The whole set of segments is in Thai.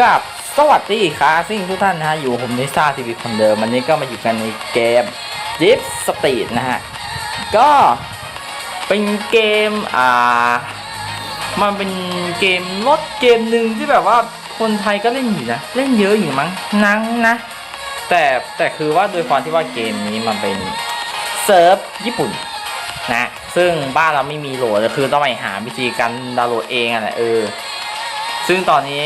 กับสวัสดีครับสิ่งทุกท่านนะฮะอยู่ผมนิซ่าทีวีคนเดิมวันนี้ก็มาอยู่กันในเกมจิฟสตรีทนะฮะ ก็เป็นเกมอ่า มันเป็นเกมรถเกมหนึ่งที่แบบว่าคนไทยก็เล่นอยู่นะเล่นเยอะอยู่มั้งนังนะ แต่แต่คือว่าโดยความที่ว่าเกมนี้มันเป็นเซิร์ฟญี่ปุ่นนะซึ่งบ้านเราไม่มีโหลดคือต้องไปหาวิธีการดาวน์โหลดเองอะแหละเออซึ่งตอนนี้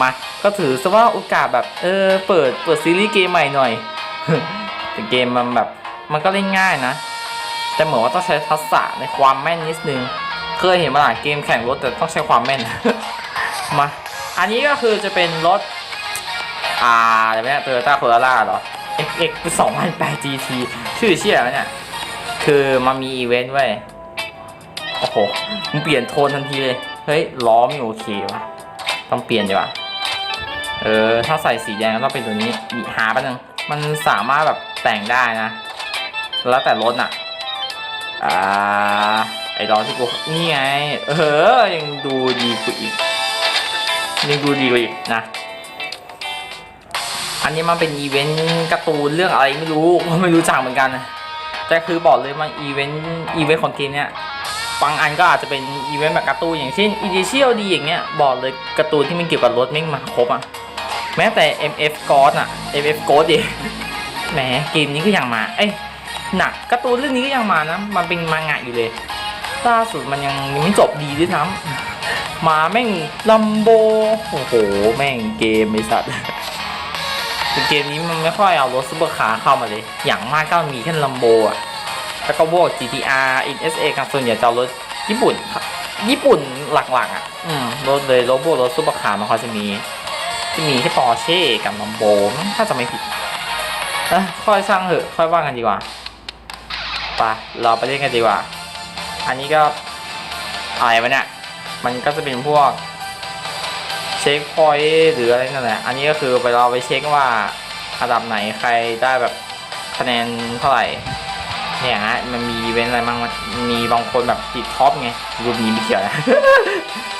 มา ก็ถือซะว่าโอกาสแบบ เออ เปิด เปิดซีรีส์เกมใหม่หน่อย แต่เกมมันแบบ มันก็เล่นง่ายนะ แต่เหมือนว่าต้องใช้ทักษะในความแม่นนิดนึง เคยเห็นมาหลายเกมแข่งรถแต่ต้องใช้ความแม่น มา อันนี้ก็คือจะเป็นรถ อ่าอะไรเนี่ยโตโยต้าโคโรล่าเหรอ XX 2008 GT ชื่อเชี่ยอะไรเนี่ย คือมันมีอีเวนต์ไว้โอ้โหมึงเปลี่ยนโทนทันทีเลย เฮ้ย ล้อไม่โอเควะต้องเปลี่ยนดีกว่า เออถ้าใส่สีแดงก็ต้องเป็นตัวนี้หาแป๊บนึงมันสามารถแบบแต่งได้นะ แล้วแต่รถอะอ่าไอ้ล้อที่กูนี่ไงเออยังดูดีกว่าอีกยังดูดีกว่าอีกนะ อันนี้มันเป็นอีเวนต์การ์ตูนเรื่องอะไรไม่รู้ไม่รู้จักเหมือนกันแต่คือบอกเลยมันอีเวนต์อีเวนต์ของเกมเนี้ยบางอันก็อาจจะเป็นอีเวนต์แบบการ์ตูนอย่างเช่น i n i t i a l D อย่างเงี้ยบอกเลยการ์ตูนที่มันเกี่ยวกับรถไม่มาครบอะ แม้แต่ MF God อะ MF God ดิแหมเกมนี้ก็ยังมา เอ้ยหนักการ์ตูนเรื่องนี้ก็ยังมานะ มันเป็นมังงะอยู่เลยล่าสุดมันยังยังไม่จบดีด้วยซ้ำมาแม่งลัมโบโอ้โห แม่งเกมไอสัตว์เกมนี้มันไม่ค่อยเอารถซุปเปอร์คาร์เข้ามาเลย อย่างมากก็มีแค่ลัมโบอะแล้วก็พวก GTR NSA ครับส่วนใหญ่จะเอารถญี่ปุ่น ญี่ปุ่นหลักๆอะ อืมรถเลยรถพวกรถซุปเปอร์คาร์มันเขาจะมี จะมีแค่ปอร์เช่กับลัมโบถ้าจะไม่ผิดเอ้ยค่อยสร้างเถอะค่อยว่ากันดีกว่าไปเราไปเล่นกันดีกว่า อันนี้ก็อะไรวะเนี่ยมันก็จะเป็นพวกเช็คพอยต์หรืออะไรนั่นแหละ อันนี้ก็คือไปเราไปเช็คว่าอันดับไหนใครได้แบบคะแนนเท่าไหร่ เนี่ยฮะมันมีเวนอะไรบ้างมีบางคนแบบติดท็อปไงรูปนี้ไม่เกี่ยวนะ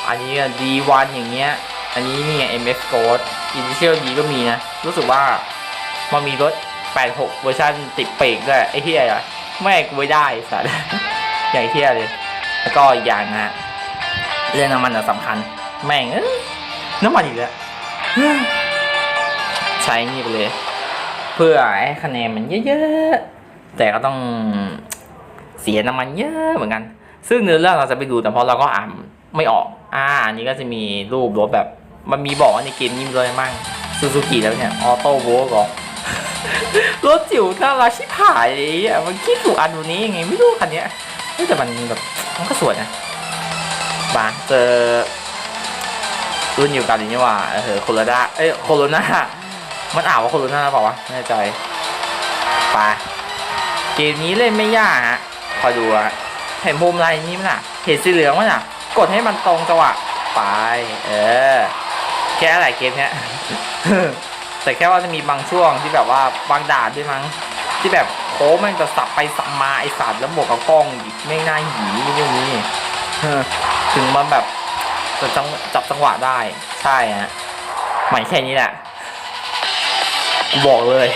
อันนี้ก็ D1 อย่างเงี้ย อันนี้นี่ไง MF Gold Initial D ก็มีนะ รู้สึกว่ามันมีรถ 86 เวอร์ชันติดเปรกด้วย ไอ้เฮียอะแม่กูไม่ได้สัตว์ใหญ่เฮียเลย แล้วก็อีกอย่างนะฮะเรื่องน้ำมันอะสำคัญ แม่งน้ำมันอีกแล้วใช้นี่ไปเลย เพื่อให้คะแนนมันเยอะๆ แต่ก็ต้องเสียน้ำมันเยอะเหมือนกัน ซึ่งเนื้อเรื่องเราจะไปดูแต่พราะเราก็อ่านไม่ออก อ่าอันนี้ก็จะมีรูปรถแบบ มันมีบอกว่าในเกมนี้มีรถอะไรบ้างซูซูกิแล้วเนี่ยออโต้โวลกรถจิ๋วน่ารักชิบหายเลยอะมันคิดถูกอันดูนี้ยังไงไม่รู้คันเนี้ยแต่มันแบบมันก็สวยนะมาเจอรุ่นอยู่กันนี่ว่าเออโคโรนาเอ้ยโคโรนามันอ่านว่าโคโรนาหรือเปล่าวะไม่แน่ใจไปเกมนี้เล่นไม่ยากฮะคอยดูอะเห็นมุมอะไรนี้มั้ยล่ะเห็นสีเหลืองมั้ยล่ะ กดให้มันตรงจังหวะไป เออ แค่อะไรเกมเนี้ยแต่แค่ว่าจะมีบางช่วงที่แบบว่าบางด่านด้วยมั้ง ที่แบบโค้งมันจะสับไปสับมาไอสัตว์แล้วบวกกับกล้องไม่น่าหีเรื่องนี้ถึงมันแบบจะจังจับจังหวะได้ ใช่ฮะใหม่แค่นี้แหละกูบอกเลย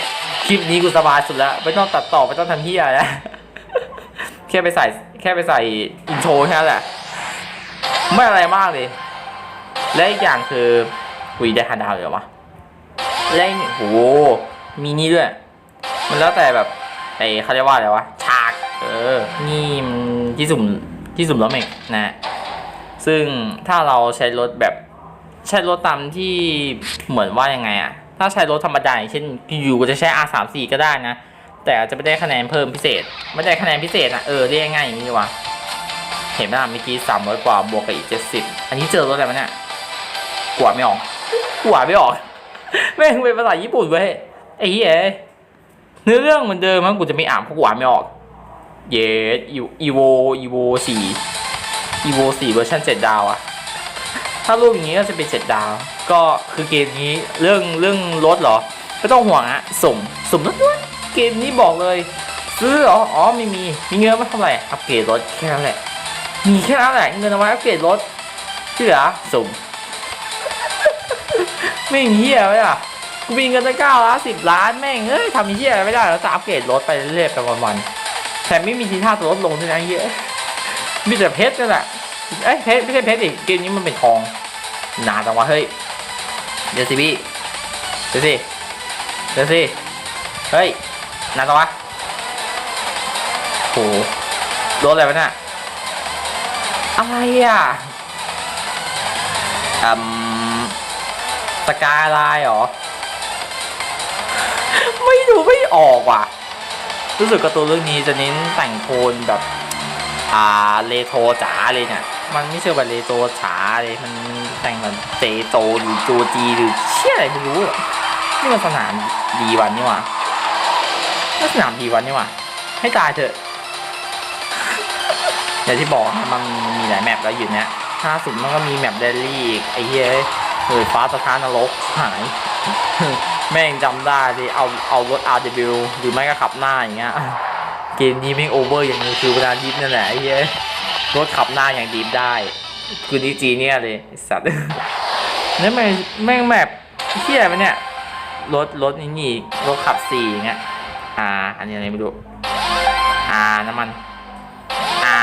คลิปนี้กูสบายสุดแล้วไม่ต้องตัดต่อไม่ต้องทำเฮียแล้วแค่ไปใส่แค่ไปใส่อินโทรแค่นั้นแหละ ไม่อะไรมากเลย และอีกอย่างคือ หุยได้ฮาดาวเลยเหรอวะและอีกโหมีนี่ด้วย มันแล้วแต่แบบไอ้เขาเรียกว่าอะไรวะฉาก เออ นี่มที่สุ่มที่สุ่มล้อเมกนะ ซึ่งถ้าเราใช้รถแบบใช้รถตามที่เหมือนว่ายังไงอะถ้าใช้รถธรรมดาอย่างเช่นอยู่ก็จะใช้ R34 ก็ได้นะ แต่อาจจะไม่ได้คะแนนเพิ่มพิเศษ ไม่ได้คะแนนพิเศษนะเออเรียกง่ายอย่างนี้ว่าเห็นไหมล่ะเมื่อกี้สามร้อยกว่าบวกกับอีกเจ็ดสิบอันนี้เจอรถอะไรมาเนี่ยกวาดไม่ออก กวาดไม่ออก แม่งเป็นภาษาญี่ปุ่นเว้ยไอ้เหี้ยเนื้อเรื่องเหมือนเดิมมั้งกูจะไม่อ่านเพราะกวาดไม่ออก เยสอีโวอีโวสี่อีโวสี่เวอร์ชันเจ็ดดาวอะถ้ารูปอย่างนี้ก็จะเป็นเจ็ดดาว ก็คือเกมนี้เรื่องเรื่องรถเหรอไม่ต้องห่วงอะสุ่มสุ่มรถด้วยเกมนี้บอกเลย ซื้อเหรออ๋อไม่มีมีเงินไม่เท่าไหร่อัปเกรดรถแค่นั้นแหละมีแค่นั้นแหละเงินเอาไว้อัปเกรดรถที่เหลือสุ่ม ไม่งเฮียไว้อะกูมีเงินตั้งเก้าล้านสิบล้านแม่งเอ้ยทำเฮียอะไรไม่ได้แล้วจะอัปเกรดรถไปเรื่อยๆไปวันๆแต่ไม่มีทีท่าจะลดลงด้วยนะเฮียมีแต่เพชรนั่นแหละเอ้ยเพชรไม่ใช่เพชรอีกเกมนี้มันเป็นทองหนาจังวะเฮ้ยเดี๋ยวสิพี่เดี๋ยวสิเดี๋ยวสิเฮ้ยหนาจังวะโหรถอะไรวะเนี่ยอะไรอะอืม สกายไลน์เหรอ ไม่ดูไม่ออกว่ะ รู้สึกการ์ตูนเรื่องนี้จะเน้นแต่งโทนแบบ อ่าเลโทจ๋าเลยเนี่ย มันไม่ใช่แบบเลโทจ๋าเลย มันแต่งแบบเจโตหรือโจจีหรือเชี่ยอะไรไม่รู้อนี่มันสนามดีวันนี่หว่านี่สนามดีวันนี่หว่า ให้ตายเถอะอย่างที่บอกนะมันมีหลายแมปแล้วอยู่เนี้ยล่าสุดมันก็มีแมปเดลี่อีกไอ้เหี้ย เฮ้ยฟ้าสถานนรกหาย แม่งจำได้ดิเอาเอารถ RW หรือไม่ก็ขับหน้าอย่างเงี้ยเกมนี้แม่งโอเวอร์อย่างนึงคือเวลาดิฟนั่นแหละไอ้เหี้ยรถขับหน้าอย่างดิฟได้ คือดีจีเนี่ยเลยสัตว์นั่นแม่งแม่งแบบเหี้ยไปเนี่ยรถรถนี่นี่รถขับสี่อย่างเงี้ยอ่า อันนี้อะไรไม่รู้อ่าน้ำมันอ่า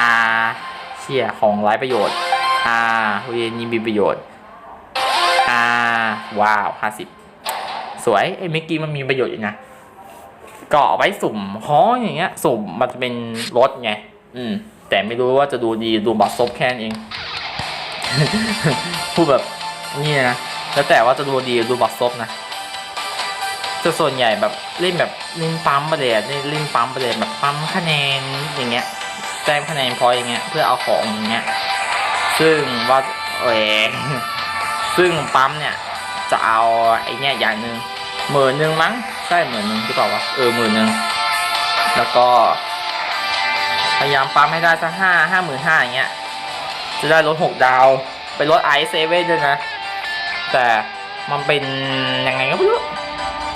เชี่ยของไร้ประโยชน์อ่าเวียนนี้มีประโยชน์ ว้าวห้าสิบสวยไอ้เมื่อกี้มันมีประโยชน์อยู่นะก็เอาไว้สุ่มฮ้ออย่างเงี้ย สุ่มมันจะเป็นรถไง อืม แต่ไม่รู้ว่าจะดูดีดูบัตรซบแค่นั้นเอง พูดแบบนี่นะแล้วแต่ว่าจะดูดีดูบัตรซบนะแต่ส่วนใหญ่แบบเล่นแบบเล่นปั๊มปเลยอะเล่นเล่นปั๊มไปเลยแบบปั๊มคะแนนอย่างเงี้ยแต้มคะแนนพออย่างเงี้ยเพื่อเอาของอย่างเงี้ยซึ่งว่าเออซึ่งปั๊มเนี่ย จะเอาไอ้เนี่ยอย่างหนึ่งหมื่นหนึ่งมั้งใช่หมื่นหนึ่งหรือเปล่าวะเออหมื่นหนึ่งแล้วก็ พยายามปั๊มให้ได้สักห้าห้าหมื่นห้าอย่างเงี้ยจะได้รถหกดาวเป็นรถไอเซเว่นด้วยนะ แต่มันเป็นยังไงก็ไม่รู้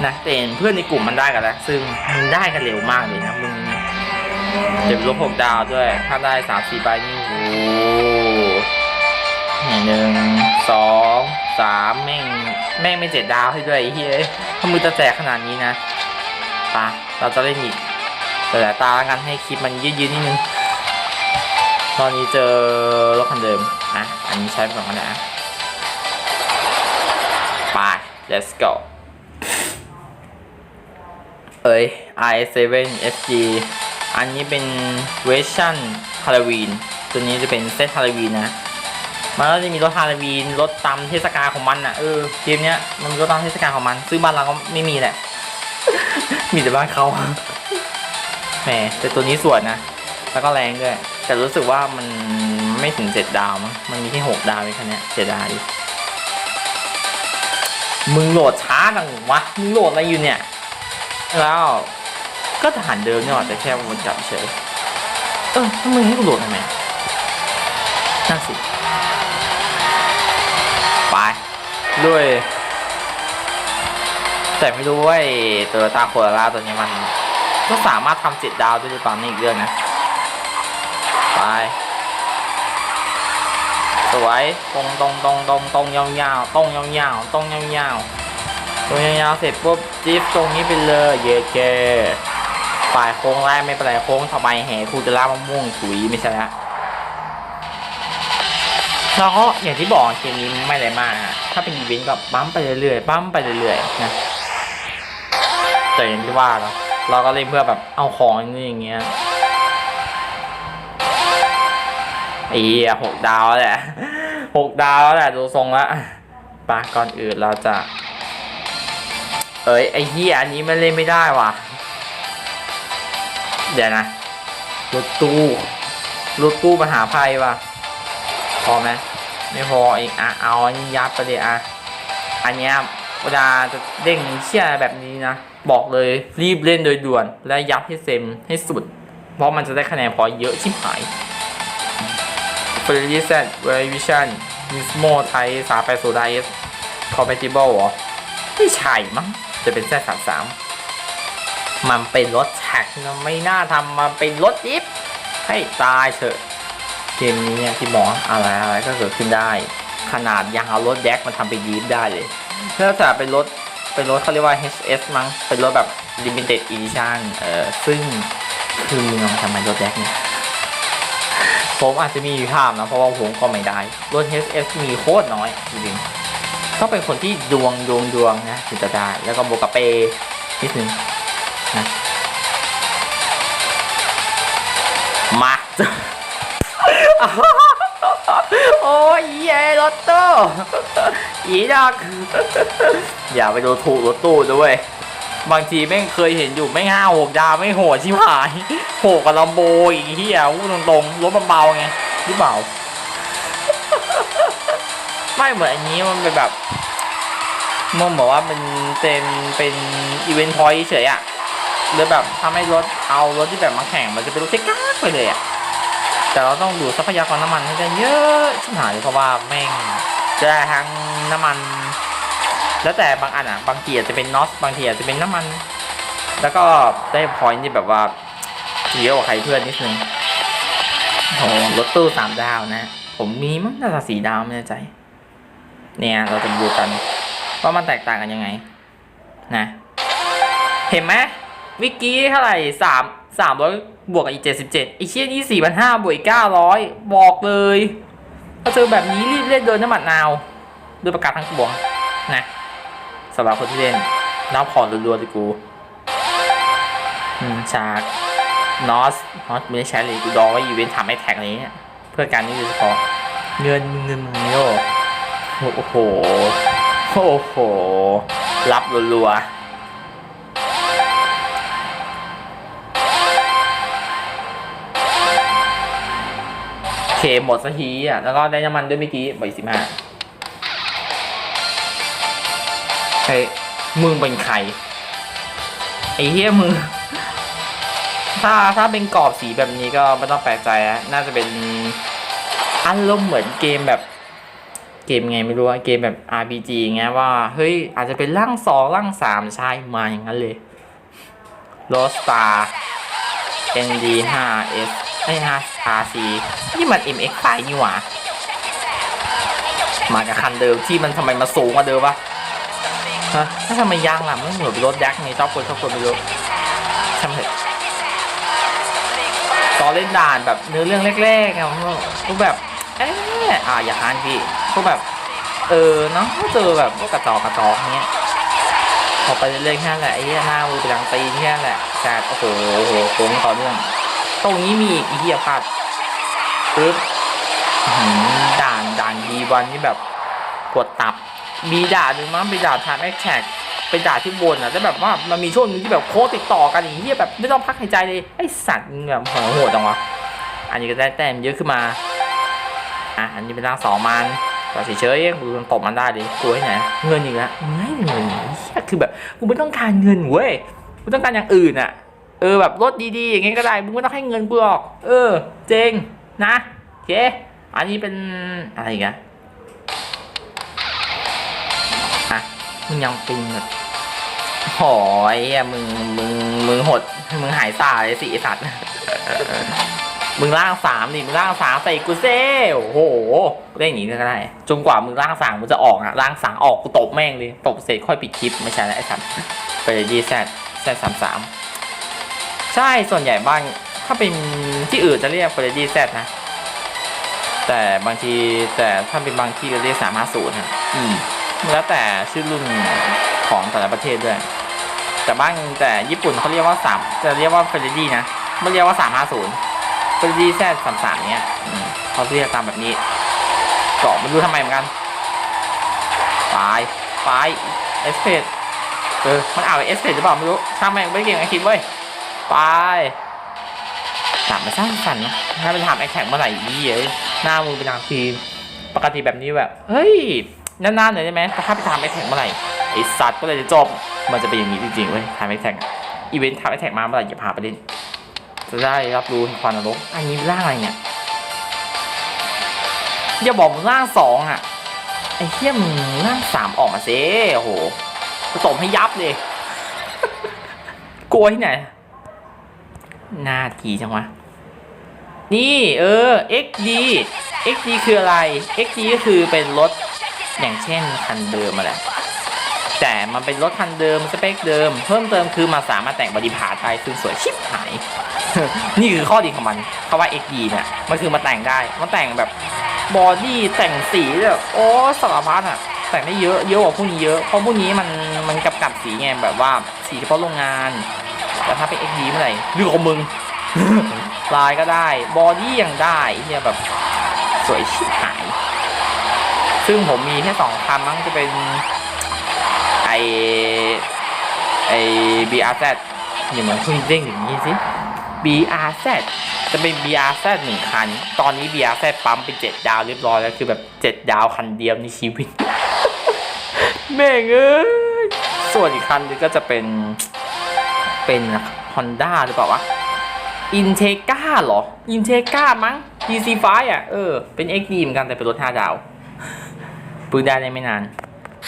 นะแต่เห็นเพื่อนในกลุ่มมันได้กันแล้ว ซึ่งมันได้กันเร็วมากเลยนะมึงนี่เดี๋ยวลบหกดาวด้วย ถ้าได้สามสี่ใบนี่โอ้หหนึ่งสองสามแม่ง แม่งไม่เจ็ดดาวให้ด้วยเฮ้ยถ้ามือจะแจกขนาดนี้นะปะเราจะเล่นอีกแต่ตาละกันให้คลิปมันยืดๆนิดนึง ตอนนี้เจอรถคันเดิมอะอันนี้ใช้ก่อนก็ได้อะไป let's go เอ้ย i7 FG อันนี้เป็นเวอร์ชันฮาโลวีนตัวนี้จะเป็นเซตฮาโลวีนนะ มันก็จะมีรถฮาโลวีนรถตามเทศกาลของมันอะเออเกมเนี้ยมันรถตามเทศกาลของมัน ซึ่งบ้านเราก็ไม่มีแหละ มีแต่บ้านเขาแหมแต่ตัวนี้สวยนะแล้วก็แรงด้วย แต่รู้สึกว่ามันไม่ถึงเจ็ดดาวมั้งมันมีแค่หกดาวเองคันนี้เสียดายมึงโหลดช้าจังวะมึงโหลดอะไรอยู่เนี่ย แล้วก็ทหารเดิมเนี่ยแต่แค่วนกลับเฉยเออแล้วมึงให้กูโหลดทำไมนั่นสิ ด้วย แต่ไม่รู้ว่าตัวตาโคราล่าตัวนี้มัน ก็สามารถทำเจ็ดดาวด้หรือเปล่านี่อีกเรื่องนะ ไป สวยตรงตรงตรงตรงตรงยาวๆตรงยาวๆตรงยาวๆตรงยาวๆเสร็จปุ๊บจิ๊บตรงนี้ไปเลยเยเกฝ่ายโค้งแรกไม่เป็นไรโค้งทำไมแห่คูจะล่ามะม่วงถุยไม่ใช่ละ แล้วก็อย่างที่บอกเกมนี้ไม่อะไรมากนะถ้าเป็นอีเวนต์ก็ปั๊มไปเรื่อยๆปั๊มไปเรื่อยๆนะแต่อย่างที่ว่าเนาเราก็เล่นเพื่อแบบเอาของนี่อย่างเงี้ยไอ้เหี้ยหกดาวแล้วแหละหกดาวแล้วแหละดูทรงละปะก่อนอื่นเราจะ เอ้ยไอ้เหี้ยอันนี้มันเล่นไม่ได้ว่ะ เดี๋ยวนะรถตู้รถตู้มหาภัยว่ะ อไหมไม่พออีกอะเอาอันนี้ยัดไปเลยอะอันเนี้ยเวลาจะเด้งเชี่ยแบบนี้นะ บอกเลยรีบเล่นโดยด่วน และยัดให้เซมให้สุด เพราะมันจะได้คะแนนพอเยอะชิบหาย f r e e z e v e r i s i o n Nismo ไทยสาไปโซดาเอส compatible เหรอ ไม่ใช่มั้งจะเป็น Z33 มันเป็นรถแท็กนะไม่น่าทำมาเป็นรถดิฟให้ตายเถอะ เกมนี้เนี่ยที่บอกอะไรอะไรก็เกิดขึ้นได้ ขนาดยังเอารถแดกมาทำเป็นดีฟได้เลยเนื่องจากเป็นรถเป็นรถเขาเรียกว่า HS มั้งเป็นรถแบบ limited edition เอ่อซึ่งคือมึงเอามาทำไมรถแดกเนี่ยผมอาจจะมีภาพนะ เพราะว่าผมก็ไม่ได้ รถ HS มีโคตรน้อยจริงๆต้องเป็นคนที่ดวงดวงดวงนะถึงจะได้ แล้วก็บวกกับเปย์นิดนึงนะมา โอ้ยเย้รถตู้อีดอกอย่าไปดูถูกรถตู้ด้วยบางทีแม่งเคยเห็นอยู่ไม่ห้าหกดาวไม่โหดชิบหายโหกับลำโบอีกเฮียพูดตรงๆรถมันเบาไงหรือเปล่าไม่เหมือนอันนี้มันเป็นแบบมันบอกว่ามันเป็นเป็นอีเวนต์พอยต์เฉยอะหรือแบบทำให้รถเอารถที่แบบมาแข่งมันจะเป็นรถเจ๊ก้ากไปเลยอะ แต่เราต้องดูทรัพยากรน้ำมันให้ได้เยอะชิบหายเพราะว่าแม่งจะทั้งน้ำมัน แล้วแต่บางอันอะ บางทีอาจจะเป็นน็อตบางทีอาจจะเป็นน้ำมัน แล้วก็ได้พอยต์ที่แบบว่าเยอะกว่าใครเพื่อนนิดนึงโอ้โหรถตู้สามดาวนะ ผมมีมั้งน่าจะสีดาวไม่แน่ใจ เนี่ยเราจะดูกันว่ามันแตกต่างกันยังไง นะ เห็นไหมวิกกี้เท่าไหร่สาม สามร้อยบวกกับอีกเจ็ดสิบเจ็ดอีเชี่ยนี่สี่พันห้าบวกอีกเก้าร้อยบอกเลยถ้าเจอแบบนี้รีบเล่นโดยน้ำมันนาวด้วยประกาศทั้งปวงนะสำหรับคนที่เล่นน้าผ่อนรัวๆดิกูอืมฉากนอสนอสไม่ได้ใช้เลยกูดองไว้อีเวนต์ทำไอ้แท็กอะไรเงี้ยเพื่อการนี้โดยเฉพาะเงินเงินมึงโยโอ้โหโอ้โห รับรัวๆ หมดสักทีอะ แล้วก็ได้น้ำมันด้วยเมื่อกี้บ่อยสิบห้าไอ้มึงเป็นใคร ไอ้เฮียมึง ถ้าถ้าเป็นกรอบสีแบบนี้ก็ไม่ต้องแปลกใจนะน่าจะเป็นอารมณ์เหมือนเกมแบบเกมไงไม่รู้เกมแบบ RPG เงี้ยว่า เฮ้ย อาจจะเป็นร่างสองร่างสามใช่มาอย่างนั้นเลย Lost Star ND5S ไม่ใซาซีนี่มัน MX5 นี่หว่า มากับคันเดิมที่มันทำไมมาสูงกว่าเดิมวะฮะถ้าทำไมยางหลังมันเหมือนรถยักษ์ไงชอบคนชอบคนไปรถทำเถอะตอนเล่นด่านแบบเนื้อเรื่องแรกๆอะพวกแบบเอออ่าอย่าค้านพี่พวกแบบ เออน้องเจอแบบพวกกระจอกกระจอกเนี้ยพอไปเรื่อยๆแค่แหละไอ้หน้ามือไปหลังตีแค่แหละแต่โอ้โหโหโค้งต่อเนื่อง ตรงนี้มีอีกไอ้เหี้ยพลาดปึ๊บอื้อหือด่านด่านดีวันนี่แบบปวดตับ มีด่านหนึ่งมั้งเป็นด่านทางแอคแท็กเป็นด่านที่บนอะแต่แบบว่ามันมีช่วงหนึงที่แบบโค้ดติดต่อกันอย่างเงี้ยแบบไม่ต้องพักหายใจเลยไอสัตว์มึงแบบหัวโหดจังวะอันนี้ก็ได้แต้มเยอะขึ้นมาอะอันนี้เป็นร่างสองมันก็เฉยๆเองกูตบมันได้ดิกูให้ไหนเงินอีกแล้วไม่เงินเหี้ยคือแบบกูไม่ต้องการเงินเว้ยกูต้องการอย่างอื่นอะ เออแบบรถดีๆอย่างงี้ก็ได้มึงไม่ต้องให้เงินกูหรอก เออ เจงนะโอเคอันนี้เป็นอะไรอีกันอะมึงยังป็นแบบโอ้ยอะมึงมึงมึงหดมึงหายตาเลยสิสัตว์มึงล่างสามดิมึงล่างสามใส่กูเซ่โอ้โหเล่นอย่างนี้ก็ได้จนกว่ามึงล่างสามมึงจะออกอะล่างสามออกกูตบแม่งเลยตบเสร็จค่อยปิดคลิปไม่ใช่แล้วไอ้สัตว์ไปดีแซดแซดสามสาม ใช่ส่วนใหญ่บ้านถ้าเป็นที่อื่นจะเรียกเฟรดี้แซดนะ แต่บางทีแต่ถ้าเป็นบางที่ก็เรียกสามห้าศูนย์นะอืมแล้วแต่ชื่อรุ่นของแต่ละประเทศด้วย แต่บ้านแต่ญี่ปุ่นเขาเรียกว่าสามจะเรียกว่าเฟรดี้นะไม่เรียกว่าสามห้าศูนย์เป็นดีแซดสามสามเนี้ยอืมเขาเรียกตามแบบนี้ก็ไม่รู้ทำไมเหมือนกันตายตายเอสเพดเออมันอ่านเป็นเอสเพดหรือเปล่าไม่รู้ช่างแม่งไม่เก่งไอคิดเว้ย ไปถามมาสร้างฝันนะถ้าไปถามไอแท็กเมื่อไหร่ยี่เอ้ยหน้ามือเป็นทางทีมปกติแบบนี้แบบเฮ้ยนานๆหน่อยได้ไหมแต่ถ้าไปถามไอแท็กเมื่อไหร่ไอสัตว์ก็เลยจะจบ มันจะเป็นอย่างนี้จริงๆเว้ยถามไอแท็กอีเวนต์ถามไอแท็กมาเมื่อไหร่อย่าพาไปเล่นจะได้รับรู้ความนรกอันนี้ร่างอะไรเนี่ยอย่าบอกมึงร่างสองอะไอ้เหี้ยมร่างสามออกมาเซ่โอ้โหกูตบให้ยับเลย กลัวที่ไหน หน้าทีจังวะ นี่เออ XD XD คืออะไร XD ก็คือเป็นรถอย่างเช่นคันเดิมมาแหละแต่มันเป็นรถคันเดิมสเปคเดิม เพิ่มเติมคือมันสามารถแต่งบอดี้พาร์ทได้ซึ่งสวยชิบหาย นี่คือข้อดีของมันเพราะว่า XD เนี่ยมันคือมาแต่งได้มันแต่งแบบบอดี้แต่งสีแบบโอ้สารพัดอะแต่งได้เยอะเยอะกว่าพวกนี้เยอะเพราะพวกนี้มันมันกับกับสีไงแบบว่าสีเฉพาะโรงงาน แต่ถ้าเป็น XD เมื่อไหร่เรื่องของมึงลายก็ได้ บอดี้ยังได้เนี่ยแบบสวยชิบหาย ซึ่งผมมีแค่สองคันมั้งจะเป็น ไอไอ BRZ อย่าเหมือนคุณเด้งอย่างนี้สิ BRZ จะเป็น BRZ หนึ่งคัน ตอนนี้ BRZ ปั๊มเป็นเจ็ดดาวเรียบร้อยแล้ว คือแบบเจ็ดดาวคันเดียวในชีวิต แม่งเอ้ย ส่วนอีกคันนึงก็จะเป็น เป็น Honda หรือเปล่าวะอินเทกาเหรออินเทกามั้ง DC5 อะเออเป็น XD เหมือนกันแต่เป็นรถ5ดาวปืนได้ได้ไม่นาน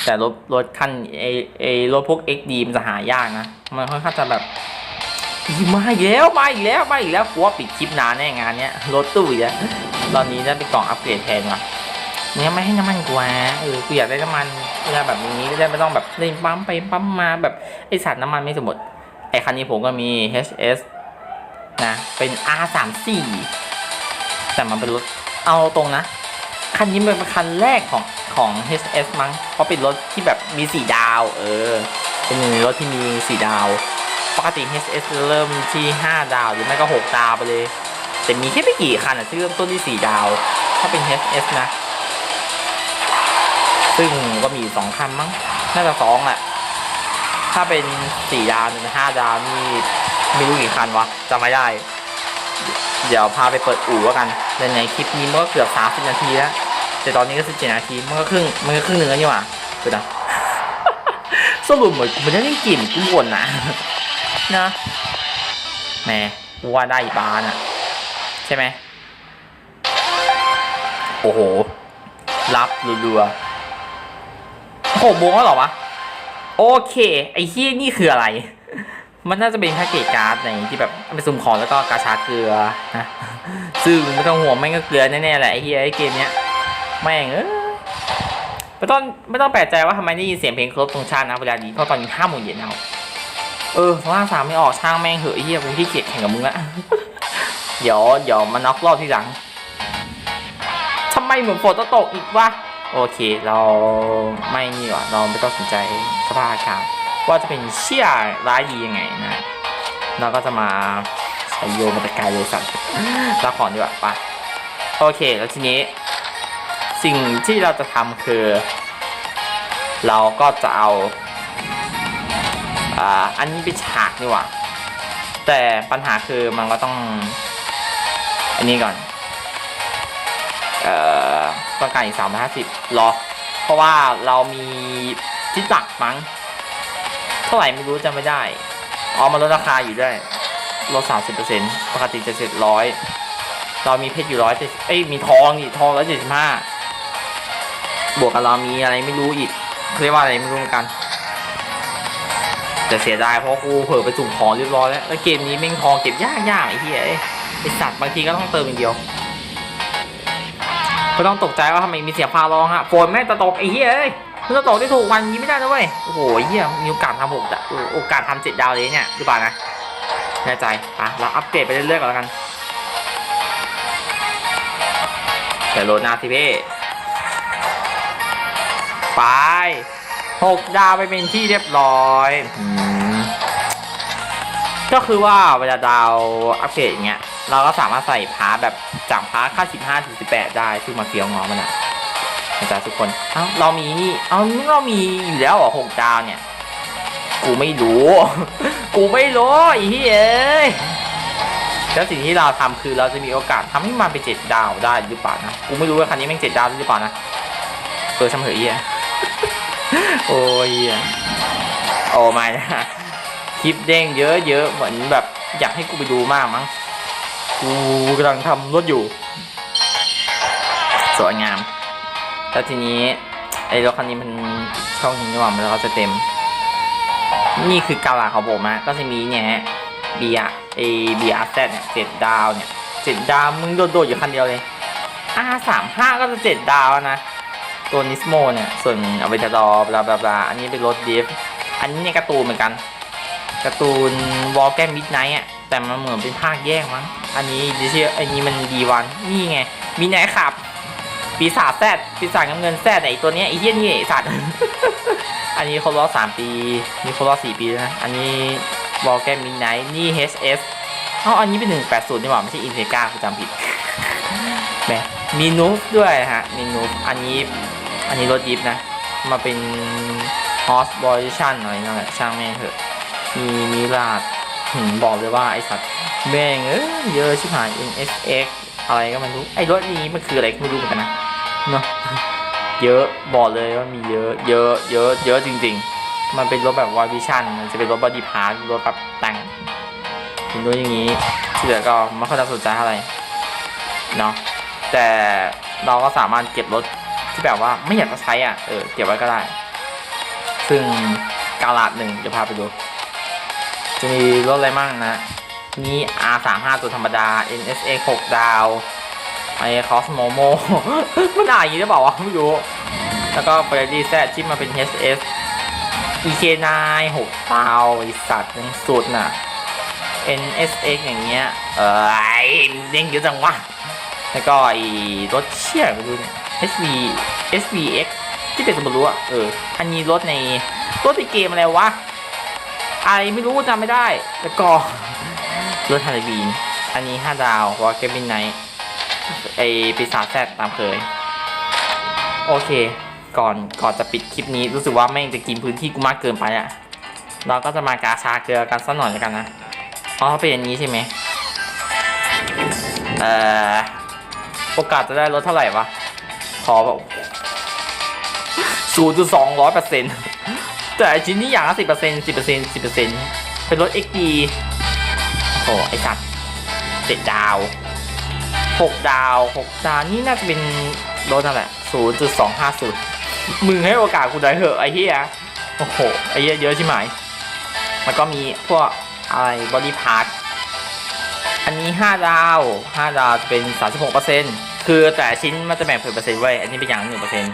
แต่รถรถคันไอไอรถพวก XD มันจะหายากนะ มันค่อนข้างจะแบบมาอีกแล้วมาอีกแล้วมาอีกแล้วกลัวปิดคลิปนานแน่งานเนี้ยรถตู้อีกแล้วตอนนี้จะเป็นกล่องอัปเกรดแทนว่ะเนี่ยไม่ให้น้ำมันกูวะเออกูอยากได้น้ำมันเวลาแบบนี้จะได้ไม่ต้องแบบเล่นปั๊มไปปั๊มมาแบบไอสัตว์น้ำมันไม่สมบูรณ์ ไอคันนี้ผมก็มี HS นะเป็น R34 แต่มันเป็นรถเอาตรงนะ คันนี้เป็นคันแรกของของ HS มั้งเพราะเป็นรถที่แบบมีสีดาว เออ เป็นรถที่มีสีดาวปกติ HS เริ่มที่ 5 ดาวหรือไม่ก็ 6 ดาวไปเลย แต่มีแค่ไม่กี่คันอะที่เริ่มต้นที่ 4 ดาว ถ้าเป็น HS นะ ซึ่งก็มีอยู่สองคันมั้ง น่าจะสองแหละ ถ้าเป็น4ดาวหรือ5ดาวนี่ไม่รู้กี่คันวะจำไม่ได้ เดี๋ยวพาไปเปิดอู่แล้วกันในในคลิปนี้มันก็เกือบ30นาทีแล้วแต่ตอนนี้ก็17นาทีมันก็ครึ่งมันก็ครึ่งหนึ่งแล้วนี่หว่าดูนะสรุปเหมือนกูไม่ได้เล่นกมกูบ่นนะนะแหมกูว่าได้อีกบานอะ ใช่ไหมโอ้โห รับรัวๆหกโมงแล้วเหรอวะ โอเค ไอ้ที่นี่คืออะไร มันน่าจะเป็นแพ็กเกจการ์ดในที่แบบเอาไปซุ่มของแล้วก็กาชาเกลือนะซึ่งไม่ต้องห่วงแม่งก็เกลือแน่ๆแหละไอ้เฮียไอ้เกมเนี้ยแม่งเออไม่ต้องไม่ต้องแปลกใจว่าทำไมได้ยินเสียงเพลงครบตรงชาตินะเวลานี้เพราะตอนนี้ห้าโมงเย็นแล้วเออว่าสามไม่ออกช่างแม่งเหอะไอ้เฮียกูที่เกียจแข่งกับมึงละเดี๋ยวเดี๋ยวมาน็อกรอบที่หลังทำไมเหมือนฝนจะตกอีกวะ โอเคเราไม่นี่หว่าเราไม่ต้องสนใจสภาพอากาศว่าจะเป็นเชี่ยร้ายดียังไงนะเราก็จะมาใช้โยมาตะกายเลยสัตว์รับของดีกว่าปะโอเคแล้วทีนี้ สิ่งที่เราจะทำคือ เราก็จะเอาอ่าอันนี้ไปฉากดีกว่าแต่ปัญหาคือมันก็ต้อง อันนี้ก่อน เอ่อ ต้องการอีกสามห้าสิบรอ เพราะว่าเรามีที่ตักมั้ง เท่าไหร่ไม่รู้จำไม่ได้อ๋อมันลดราคาอยู่ด้วยลดสามสิบเปอร์เซ็นต์ปกติจะเจ็ดร้อยเรามีเพชรอยู่ร้อยเจ็ดเอ้ยมีทองนี่ทองร้อยเจ็ดสิบห้าบวกกับเรามีอะไรไม่รู้อีกเรียกว่าอะไรไม่รู้เหมือนกันแต่เสียดายเพราะกูเผลอไปสุ่มของเรียบร้อยแล้วแล้วเกมนี้แม่งทองเก็บยากยากไอ้เหี้ยไอ้ไอ้สัตว์บางทีก็ต้องเติมอย่างเดียว ไม่ต้องตกใจว่าทำไมมีเสียงฟ้าร้องฮะฝนแม่จะตกไอ้เหี้ยเอ้ยมันจะตกได้ถูกวันนี้ไม่ได้นะเว้ยโอ้โหเหี้ยมีโอกาสทำหกโอกาสทำเจ็ดดาวเลยเนี่ยหรือเปล่านะแน่ใจอะเราอัปเดตไปเรื่อยๆก่อนแล้วกันแต่โหลดนาสิเพ่ไปหกดาวไปเป็นที่เรียบร้อยก็คือว่าเวลาดาวอัปเกรดอย่างเงี้ย เราก็สามารถใส่พาร์ทแบบจากพาร์ทค่า15ถึง18ได้ซึ่งมาเฟี้ยวงอมันอะนะจ๊ะทุกคนเอ้าเรามีนี่เอ้าเรามีอยู่แล้วเหรอหกดาวเนี่ย กูไม่รู้ กูไม่รู้อีเอ้ยแล้วสิ่งที่เราทำคือเราจะมีโอกาสทำให้มันเป็นเจ็ดดาวได้หรือเปล่านะ กูไม่รู้ว่าคันนี้แม่งเจ็ดดาวหรือเปล่านะเออช่างเถอะไอ้เหี้ยโอ้ยเหี้ยโอ้ไม่นะคลิปเด้งเยอะๆเหมือนแบบอยากให้กูไปดูมากมั้ง กูกำลังทำรถอยู่ สวยงาม แล้วทีนี้ไอ้รถคันนี้มันช่องนี้นี่หว่ามันก็จะเต็ม นี่คือกาลาของผมอะก็จะมีเนี่ยฮะเบียเอเบียแซเนี่ยเจ็ดดาวเนี่ยเจ็ดดาวมึงโดดๆอยู่คันเดียวเลย R สามห้าก็จะเจ็ดดาวนะตัวนิสโมเนี่ย ส่วนอเวนทาดอร์บลาบลาบลาอันนี้เป็นรถดิฟอันนี้เนี่ยการ์ตูนเหมือนกันการ์ตูนวอลแกมมิดไนท์อะ แต่มันเหมือนเป็นภาคแยกมั้ง อันนี้ดิเชียอันนี้มันดีวันนี่ไง มีไหนขับ ปีศาจแซดปีศาจน้ำเงินแซดไอตัวเนี้ยไอเหี้ยนี่ไอสัตว์ อันนี้เขารอสามปีนี่เขารอสี่ปีนะ อันนี้วอลแกมมิดไนนี่ HS อ๋ออันนี้เป็นหนึ่งแปดศูนย์นี่หว่าไม่ใช่อินเทก้าคุณจำผิดแหมมีนูฟด้วยฮะ มีนูฟอันนี้ อันนี้รถยิปนะ มาเป็น horse position หน่อยนั่นแหละช่างแม่เถอะ มีมีลาด บอกเลยว่าไอสัตว์แม่งเอ้ยเยอะชิบหาย NSX อะไรก็ไม่รู้ไอรถนี้มันคืออะไรไม่รู้เหมือนกันนะเนาะเยอะบอกเลยว่ามีเยอะ เยอะ เยอะ เยอะจริง ๆ มันเป็นรถแบบวายวิชั่นมันจะเป็นรถบอดี้พาร์ทรถแบบแต่งเป็นรถอย่างนี้ที่เหลือก็ไม่ค่อยน่าสนใจเท่าไหร่เนาะแต่เราก็สามารถเก็บรถที่แบบว่าไม่อยากจะใช้อะเออเก็บไว้ก็ได้ ซึ่งกาลาดหนึ่งจะพาไปดู จะมีรถอะไรมั่งนะนี่ R35 ตัวธรรมดา NSX 6ดาวไอคอสโมโมมันอ่านอย่างนี้หรือเปล่าไม่รู้ แล้วก็ f e r r a r i Z ที่มาเป็น HS EK9 6ดาวไอสัตว์ยังสุดน่ะ NSX อย่างเงี้ย เออไอเด้งเยอะจังวะ แล้วก็ไอรถเชี่ยไปดูเนี่ย SV SVX ที่เป็นสมบูรณ์อะเออ อันนี้รถในรถในเกมอะไรวะ อะไรไม่รู้จำไม่ได้ แล้วก็รถฮาร์บีนอันนี้ 5 ดาววอลเกมินไนท์ไอปีศาจแซดตามเคย โอเค ก่อนก่อนจะปิดคลิปนี้รู้สึกว่าแม่งจะกินพื้นที่กูมากเกินไปอะเราก็จะมากาชาเกลือกันสักหน่อยแล้วกันนะอ๋อเป็นอย่างนี้ใช่ไหมเอ่อโอกาสจะได้ลดเท่าไหร่วะ ขอแบบศูนย์จุดสองร้อยเปอร์เซ็นต์ แต่ชิ้นนี้อย่างละสิบเปอร์เซ็นสิเปอร์เซ็นต์สิเปอร์เซ็นต์เป็นรถเอ็กดีโอ้ไอสัตว์เจ็ดดาวหกดาวหกดาวนี่น่าจะเป็นรถนั่นแหละศูนย์จุดสองห้าศูนย์มึงให้โอกาสกูได้เหอะไอ้เฮียโอ้โหไอ้เฮียเยอะใช่ไหมมันก็มีพวกอะไรบอดี้พาร์ทอันนี้ห้าดาวห้าดาวจะเป็น 36%คือแต่ชิ้นมันจะแบ่งเป็นเปอร์เซ็นต์ไว้ อันนี้เป็นอย่างนึงเปอร์เซ็นต์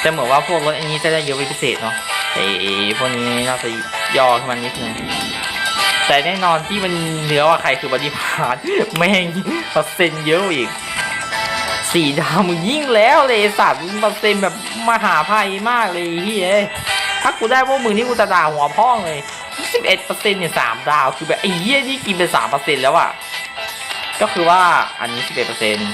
แต่เหมือนว่าพวกรถอันนี้จะได้เยอะเป็นพิเศษเนาะไอ้พวกนี้น่าจะย่อขึ้นมานิดนึงแต่แน่นอนที่มันเหนื้อว่าใครคือบอดี้พาร์ทแม่งเปอร์เซ็นต์เยอะอีกสี่ดาวมึงยิ่งแล้วเลยสัตว์เปอร์เซ็นต์แบบมหาภัยมากเลยเฮ้ยถ้ากูได้พวกมึงนี่กูจะด่าหัวพ่องเลยสิบเอ็ดเปอร์เซ็นต์เนี่ยสามดาวคือแบบไอ้เหี้ยนี่กินไปสามเปอร์เซ็นต์แล้วอะก็คือว่าอันนี้สิบเอ็ดเปอร์เซ็นต์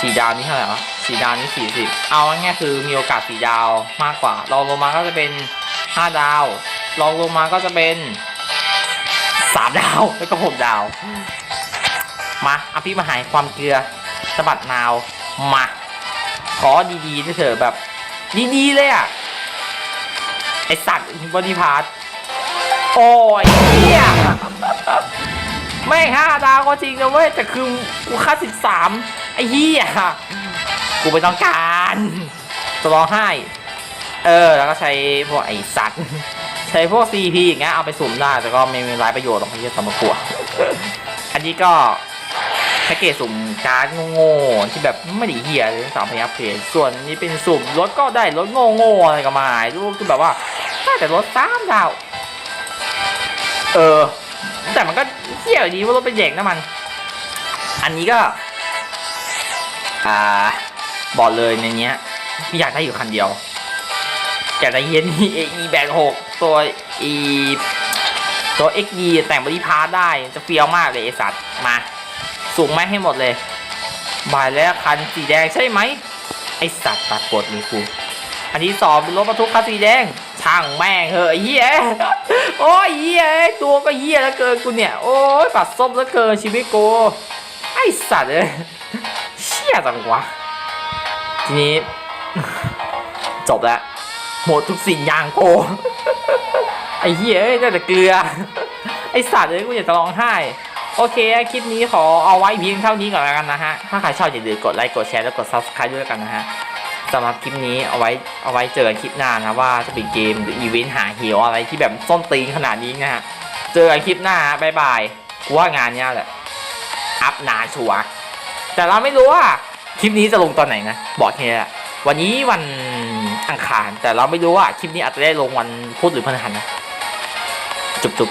สี่ดาวนี่เท่าไหร่วะ สี่ดาวนี่สี่สิบเอาง่ายๆคือมีโอกาสสี่ดาวมากกว่าลองลงมาก็จะเป็นห้าดาวลองลงมาก็จะเป็นสามดาว แล้วก็หกดาว มาอภิมหายความเกลือสะบัดนาว มา ขอดีๆด้วยเถอะแบบ ดีๆ เลยอะ ไอสัตว์บอดี้พาร์ทโอ้ยเฮียแม่ห้าดาวก็จริงนะเว้ย แต่คือกูค่าสิบสามไอ้เฮีย กูไม่ต้องการจะร้องไห้ เออ แล้วก็ใช้พวกไอสัตว์ ใช้พวก CP อย่างเงี้ยเอาไปสุ่มได้แต่ก็ไม่มีรายประโยชน์หรอกที่จะสมควรอันนี้ก็แพ็กเกจสุ่มการ์ดโง่ๆที่แบบไม่ได้เหี้ยเลยสามพยับเพจส่วนนี้เป็นสุ่มรถก็ได้รถโง่ๆอะไรก็มาดูคือแบบว่าได้แต่รถสามดาวเออ แต่มันก็เหี้ยอยู่ดีว่ารถเป็นเด็กนะมัน อันนี้ก็ อ่า บอกเลยในเนี้ยอยากได้อยู่คันเดียวอยากได้เย็นนี่เอแบกหกตัวอีตัว XD แต่งบอดี้พาร์ได้จะเฟี้ยวมากเลยไอสัตว์มา สูงไม่ให้หมดเลยบายแล้วคันสีแดงใช่ไหมไอสัตว์ตัดกดเลยกูอันที่สองเป็นรถบรรทุกคันสีแดงช่างแม่งเหอะเหี้ยโอ้ยเหี้ยตัวก็เหี้ยแล้วเกินกูเนี่ยโอ้ยปัดซบแล้วเกินชีวิตกูไอสัตว์เอ้ยเชี่ยจังวะ ทีนี้ จบแล้วหมดทุกสิ่งอย่างโกไอ้เหี้ยเอ้ยได้แต่เกลือ ไอ้สัตว์เอ้ยกูอยากจะร้องไห้ โอเค คลิปนี้ขอเอาไว้เพียงเท่านี้ก่อนแล้วกันนะฮะ ถ้าใครชอบอย่าลืมกดไลค์ กดแชร์ แล้วกด subscribe ด้วยกันนะฮะสำหรับคลิปนี้เอาไว้เอาไว้เจอกันคลิปหน้านะว่าจะเป็นเกมหรืออีเวนต์หาเหวอะไรที่แบบส้นตีนขนาดนี้นะฮะ เจอกันคลิปหน้าฮะบายบายกูว่างานเนี้ยแหละ อัพนานชัวแต่เราไม่รู้ว่า คลิปนี้จะลงตอนไหนนะ บอกเฮียวันนี้วันอังคาร แต่เราไม่รู้ว่าคลิปนี้อาจจะได้ลงวันพุธหรือพฤหัสนะ จุบจุบ